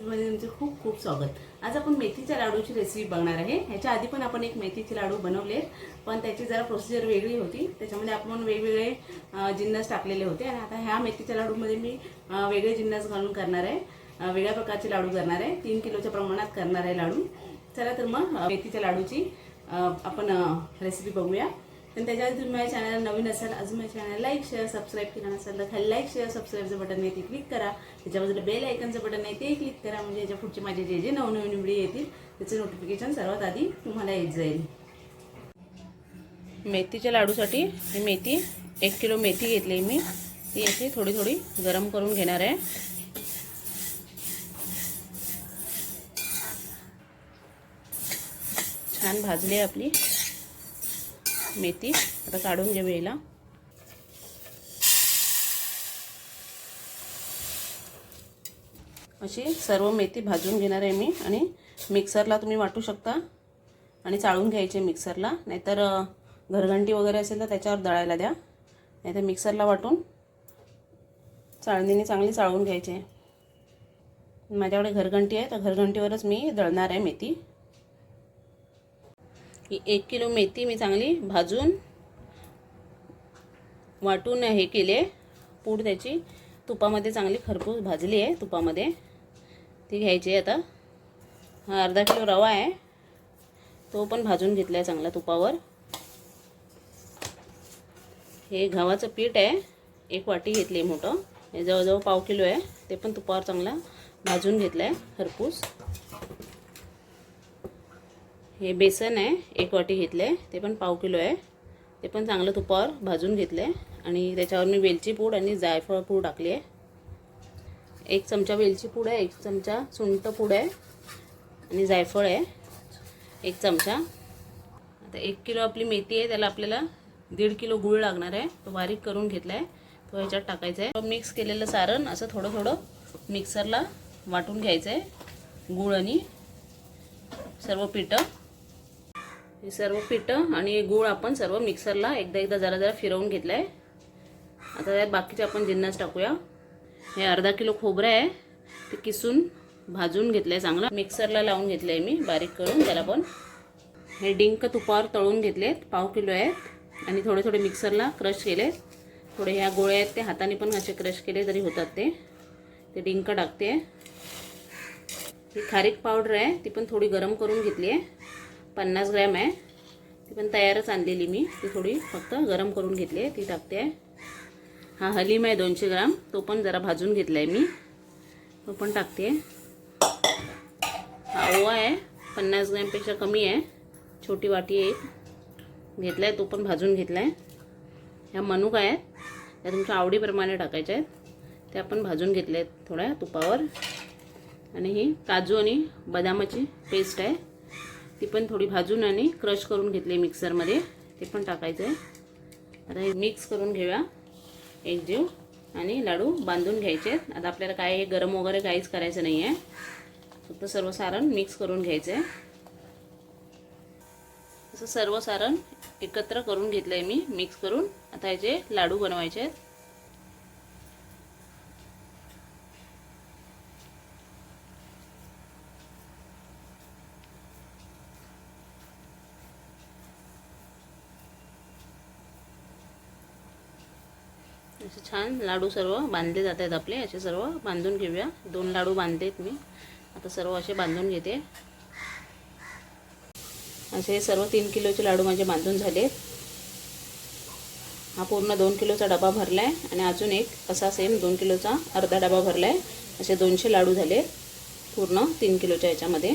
मध्ये खूप खूप स्वागत. आज आपण मेथीच्या लाडूची रेसिपी बघणार आहे. ह्याच्या आधी पण आपण एक मेथीचे लाडू बनवले पण त्याची जरा प्रोसिजर वेगळी होती. त्याच्यामध्ये आपण वेगवेगळे जिन्नस टाकलेले होते. आणि आता ह्या मेथीच्या लाडूमध्ये मी वेगळे जिन्नस घालून करणार आहे. वेगळ्या प्रकारचे लाडू करणार आहे. तीन किलोच्या प्रमाणात करणार आहे लाडू. चला तर मग मेथीच्या लाडूची आपण रेसिपी बघूया. पण त्याच्यावर तुम्ही माझ्या चॅनलला नवीन असाल अजून माझ्या चॅनल लाईक शेअर सबस्क्राईब केलं नसाल तर खाली लाईक शेअर सबस्क्राईबचं बटन आहे ते क्लिक करा. त्याच्या बाजूला बेल आयकनचं बटन आहे ते क्लिक करा. म्हणजे याच्या पुढचे माझे जे जे नवनवीन व्हिडिओ येतील त्याचे नोटिफिकेशन सर्वात आधी तुम्हाला येत जाईल. मेथीच्या लाडूसाठी मी मेथी एक किलो मेथी घेतली मी. ती अशी थोडी थोडी गरम करून घेणार आहे. छान भाजली आहे आपली. मेथी. आता काढून घेऊ याला. अशी सर्व मेथी भाजून घेणार आहे मी. आणि मिक्सरला तुम्ही वाटू शकता. आणि चाळून घ्यायचे मिक्सरला. नाहीतर घरघंटी वगैरे असेल तर त्याच्यावर दळायला द्या. नाहीतर मिक्सरला वाटून चाळणीने चांगली चाळून घ्यायचे. माझ्याकडे घरघंटी आहे. तर घरघंटीवरच मी दळणार आहे मेथी. की एक किलो मेथी मी चांगली भाजून वाटून हे केले. पूड त्याची तुपामध्ये चांगली खरपूस भाजली आहे तुपामध्ये. ती घ्यायची आहे आता. हा अर्धा किलो रवा आहे. तो पण भाजून घेतला आहे चांगला तुपावर. हे गव्हाचं पीठ आहे. एक वाटी घेतली आहे मोठं. हे जवळजवळ पाव किलो आहे. ते पण तुपावर चांगला भाजून घेतलं आहे खरपूस. हे बेसन आहे एक वाटी घेतलं आहे ते पण पाव किलो आहे. ते पण चांगलं तुपावर भाजून घेतलं आहे आणि त्याच्यावर मी वेलची पूड आणि जायफळ पूड टाकली आहे. एक चमचा वेलची पूड आहे एक चमचा सुंट पूड आहे आणि जायफळ आहे एक चमचा. आता एक किलो आपली मेथी आहे त्याला आपल्याला दीड किलो गूळ लागणार आहे. तो बारीक करून घेतला आहे तो ह्याच्यात टाकायचा आहे. मिक्स केलेलं सारण असं थोडं थोडं मिक्सरला वाटून घ्यायचं आहे गूळ आणि सर्व पिठं. हे सर्व पिठं आणि गूळ आपण सर्व मिक्सरला एकदा एकदा जरा जरा फिरवून घेतलं आहे आता त्यात बाकीचे आपण जिन्नस टाकूया. हे अर्धा किलो खोबरं आहे. ते किसून भाजून घेतलं आहे चांगलं. मिक्सरला लावून घेतलं आहे मी बारीक करून त्याला पण. हे डिंक तुपावर तळून घेतलेत. पाव किलो आहेत. आणि थोडे थोडे मिक्सरला क्रश केले थोडे ह्या गोळे आहेत ते हाताने पण असे क्रश केले तरी होतात ते. ते डिंक टाकते. ही खारीक पावडर आहे. ती पण थोडी गरम करून घेतली आहे पन्नास ग्रॅम आहे. ती पण तयारच आणलेली मी. ती थोडी फक्त गरम करून घेतली आहे. ती टाकते आहे. हा हलीम आहे दोनशे ग्राम. तो पण जरा भाजून घेतला आहे मी. तो पण टाकते हा ओवा आहे. पन्नास ग्रॅमपेक्षा कमी आहे. छोटी वाटी आहे एक. घेतला आहे तो पण भाजून घेतला आहे ह्या मनुका आहेत. त्या तुमच्या आवडीप्रमाणे टाकायच्या आहेत. त्या पण भाजून घेतल्या आहेत थोड्या तुपावर. आणि ही काजू आणि बदामाची पेस्ट आहे. ती पण थोडी भाजून आणि क्रश करून घेतली आहे मिक्सरमध्ये. ते पण टाकायचं आहे. आता हे मिक्स करून घेऊया. एक जीव आणि लाडू बांधून घ्यायचे आहेत. आता आपल्याला काय हे गरम वगैरे काहीच करायचं नाही आहे. फक्त सर्व सारण मिक्स करून घ्यायचं आहे. असं सर्व सारण एकत्र करून घेतलं आहे मी मिक्स करून. आता ह्याचे लाडू बनवायचे आहेत असे छान लाडू सर्व बांधले जात आहेत आपले. असे सर्व बांधून घेऊया. दोन लाडू बांधलेत मी. आता सर्व असे बांधून घेते. असे सर्व तीन किलोचे लाडू माझे बांधून झाले हा पूर्ण दोन किलोचा डबा भरला आहे आणि अजून एक असा सेम दोन किलोचा अर्धा डबा भरला आहे असे दोनशे लाडू झाले पूर्ण तीन किलोच्या याच्यामध्ये.